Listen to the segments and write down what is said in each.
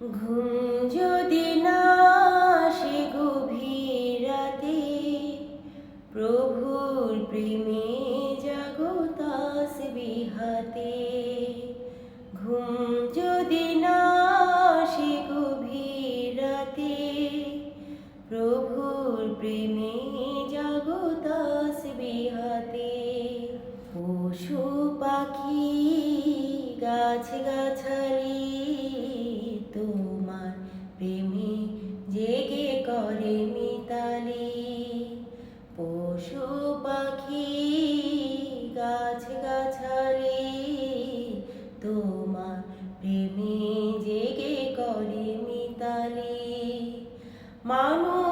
ঘুম যদি না আসে গভীর রাতে, প্রভুর প্রেমে জাগতাস বিহাতে ঘুম যদি না আসে গভীর রাতে, প্রভুর প্রেমে জাগতাস বিহাতে পশু পাখি, গাছ গাছালি করে মিতালি। পশু পাখি গাছ গাছালি তোমার প্রেমে জেগে করে মিতালি। মানুষ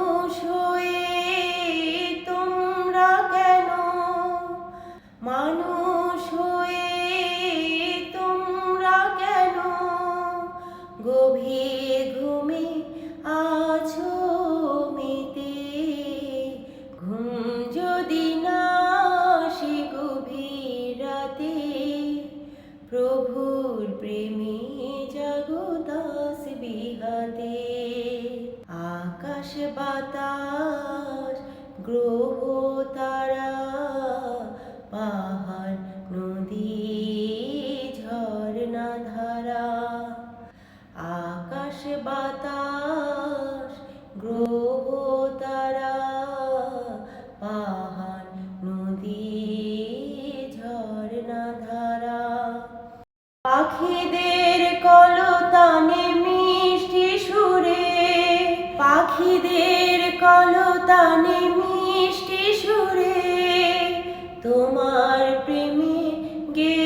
প্রেমে জগদাস বিহাতে আকাশ বাতাস গ্রহ তারা পাহাড় নদী ঝর্ণা ধারা। আকাশ বাতাস গ্রহ পাখিদের কলতানে মিষ্টি সুরে, পাখিদের কলতানে মিষ্টি সুরে, তোমার প্রেমে গে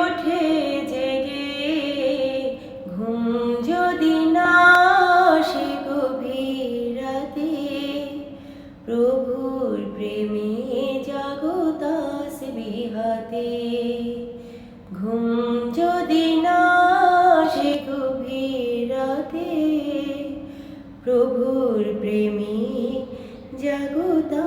ওঠে জেগে। ঘুম যদি না আসে গভীর প্রভুর প্রেমে জাগতাস বিহাতে যদি না সে প্রভুর প্রেমী জগতা